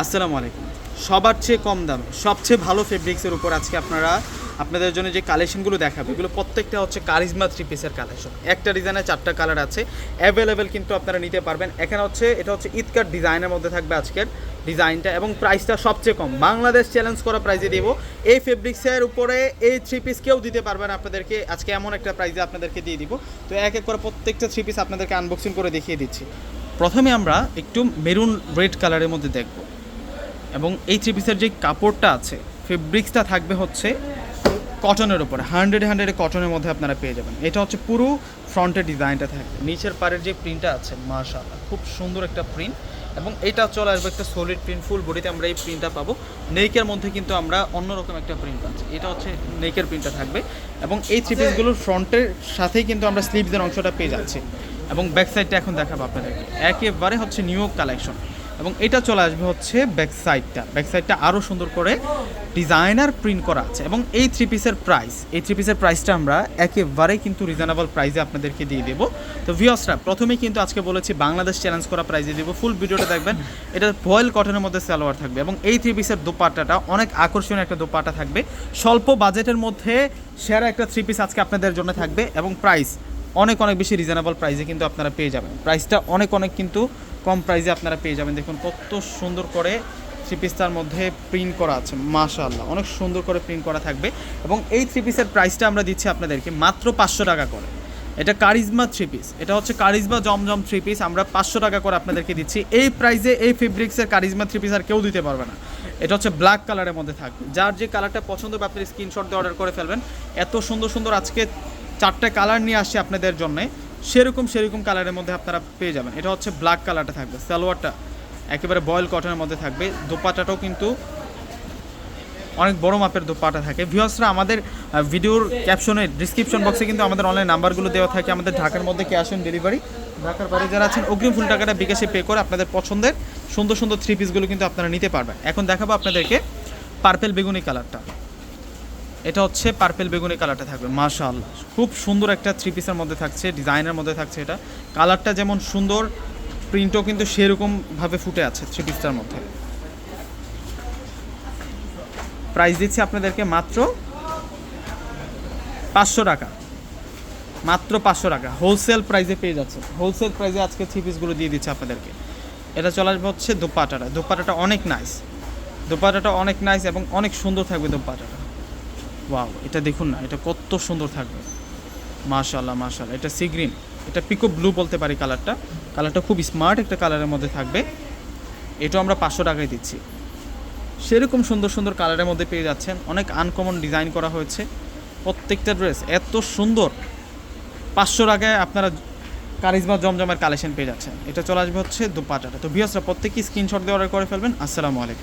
আসসালামু আলাইকুম। সবার চেয়ে কম দামে, সবচেয়ে ভালো ফেব্রিক্সের উপর আজকে আপনারা আপনাদের জন্য যে কালেকশনগুলো দেখাবে, এগুলো প্রত্যেকটা হচ্ছে কারিজমা থ্রি পিসের কালেকশন একটা ডিজাইনে চারটা কালার আছে অ্যাভেলেবেল কিন্তু আপনারা নিতে পারবেন। এখানে হচ্ছে, এটা হচ্ছে ঈদকার ডিজাইনের মধ্যে থাকবে আজকের ডিজাইনটা এবং প্রাইসটা সবচেয়ে কম। বাংলাদেশ চ্যালেঞ্জ করা প্রাইজে দিব। এই ফেব্রিক্সের উপরে এই থ্রি পিস কেউ দিতে পারবে না আপনাদেরকে। আজকে এমন একটা প্রাইজে আপনাদেরকে দিয়ে দিব। তো এক এক করে প্রত্যেকটা থ্রি পিস আপনাদেরকে আনবক্সিং করে দেখিয়ে দিচ্ছি। প্রথমে আমরা একটু মেরুন রেড কালারের মধ্যে দেখব। এবং এই থ্রি পিসের যে কাপড়টা আছে ফেব্রিক্সটা থাকবে হচ্ছে কটনের উপরে হান্ড্রেড হান্ড্রেড কটনের মধ্যে আপনারা পেয়ে যাবেন। এটা হচ্ছে পুরো ফ্রন্টের ডিজাইনটা থাকবে। নিচের পাড়ের যে প্রিন্টটা আছে, মাশাআল্লাহ, খুব সুন্দর একটা প্রিন্ট এবং এটা চলে আসবে একটা সলিড প্রিন্ট ফুল বডিতে আমরা এই প্রিন্টটা পাবো। নেকের মধ্যে কিন্তু আমরা অন্যরকম একটা প্রিন্ট পাচ্ছি। এটা হচ্ছে নেকের প্রিন্টটা থাকবে। এবং এই থ্রি পিসগুলোর ফ্রন্টের সাথেই কিন্তু আমরা স্লিভসের অংশটা পেয়ে যাচ্ছি। এবং ব্যাক সাইডটা এখন দেখাবো আপনাদেরকে। একেবারে হচ্ছে নিউ কালেকশন এবং এটা চলে আসবে হচ্ছে ব্যাক সাইডটা ব্যাক সাইডটা আরও সুন্দর করে ডিজাইনার প্রিন্ট করা আছে এবং এই থ্রি পিসের প্রাইস এই থ্রি পিসের প্রাইসটা আমরা একেবারে কিন্তু রিজনেবল প্রাইসে আপনাদেরকে দিয়ে দেবো। তো ভিওসরা প্রথমেই কিন্তু আজকে বলেছি বাংলাদেশ চ্যালেঞ্জ করা প্রাইসে দেবো। ফুল ভিডিওটা দেখবেন, এটা ভয়েল কটনের মধ্যে সালোয়ার থাকবে এবং এই থ্রি পিসের দোপাট্টাটা অনেক আকর্ষণীয় একটা দোপাট্টা থাকবে। স্বল্প বাজেটের মধ্যে সেরা একটা থ্রি পিস আজকে আপনাদের জন্য থাকবে এবং প্রাইস অনেক অনেক বেশি রিজনেবল প্রাইসে কিন্তু আপনারা পেয়ে যাবেন। প্রাইসটা অনেক অনেক কিন্তু কম প্রাইসে আপনারা পেয়ে যাবেন। দেখুন কত সুন্দর করে থ্রি পিসটার মধ্যে প্রিন্ট করা আছে, মাশাআল্লাহ। অনেক সুন্দর করে প্রিন্ট করা থাকবে। এবং এই থ্রি পিসের প্রাইসটা আমরা দিচ্ছি আপনাদেরকে মাত্র পাঁচশো টাকা করে। এটা কারিজমা থ্রি পিস এটা হচ্ছে কারিজমা জমজম থ্রি পিস আমরা পাঁচশো টাকা করে আপনাদেরকে দিচ্ছি। এই প্রাইসে এই ফেব্রিক্সের কারিজমা থ্রি পিস আর কেউ দিতে পারবে না। এটা হচ্ছে ব্ল্যাক কালারের মধ্যে থাকবে। যার যে কালারটা পছন্দ হবে, আপনি স্ক্রিনশট দিয়ে অর্ডার করে ফেলবেন। এত সুন্দর সুন্দর আজকে চারটে কালার নিয়ে আসছি আপনাদের জন্য। সেরকম সেরকম কালারের মধ্যে আপনারা পেয়ে যাবেন। এটা হচ্ছে ব্ল্যাক কালারটা থাকবে। সালোয়ারটা একেবারে বয়েল কটনের মধ্যে থাকবে। দোপাটাটাও কিন্তু অনেক বড় মাপের দোপাটা থাকে। ভিউয়ার্সরা আমাদের ভিডিওর ক্যাপশনে ডিসক্রিপশন বক্সে কিন্তু আমাদের অনলাইন নাম্বারগুলো দেওয়া থাকে। আমাদের ঢাকার মধ্যে ক্যাশ অন ডেলিভারি ঢাকার বাইরে যারা আছেন, অগ্রিম ফুল টাকাটা বিকাশে পে করে আপনাদের পছন্দের সুন্দর সুন্দর থ্রি পিসগুলো কিন্তু আপনারা নিতে পারবেন। এখন দেখাবো আপনাদেরকে পার্পেল বেগুনি কালারটা এটা হচ্ছে পার্পেল বেগুনি কালারটা থাকবে, মাশাআল্লাহ। খুব সুন্দর একটা থ্রি পিসের মধ্যে থাকছে ডিজাইনের মধ্যে থাকছে এটা। কালারটা যেমন সুন্দর প্রিন্টও কিন্তু সেরকমভাবে ফুটে আছে থ্রি পিসটার মধ্যে। প্রাইস দিচ্ছি আপনাদেরকে মাত্র পাঁচশো টাকা। মাত্র পাঁচশো টাকা। হোলসেল প্রাইসে পেয়ে যাচ্ছে হোলসেল প্রাইসে আজকে থ্রি পিসগুলো দিয়ে দিচ্ছে আপনাদেরকে। এটা চলে আসবে হচ্ছে দোপাটাটা। দোপাটাটা অনেক নাইস দোপাটাটা অনেক নাইস এবং অনেক সুন্দর থাকবে দোপাটাটা। ওয়াও, এটা দেখুন না, এটা কত সুন্দর থাকবে। মাশাল্লাহ মাশাল্লাহ এটা সি গ্রিন এটা পিকো ব্লু বলতে পারি কালারটা কালারটা খুব স্মার্ট একটা কালারের মধ্যে থাকবে। এটাও আমরা পাঁচশো টাকায় দিচ্ছি। সেরকম সুন্দর সুন্দর কালারের মধ্যে পেয়ে যাচ্ছেন। অনেক আনকমন ডিজাইন করা হয়েছে। প্রত্যেকটা ড্রেস এত সুন্দর। পাঁচশো টাকায় আপনারা কারিজমা জমজমের কালেকশন পেয়ে যাচ্ছেন। এটা চলে আসবে হচ্ছে দুপাটাটা। তো ভিউসরা প্রত্যেকেই স্ক্রিনশট দিয়ে অর্ডার করে ফেলবেন। আসসালামু আলাইকুম।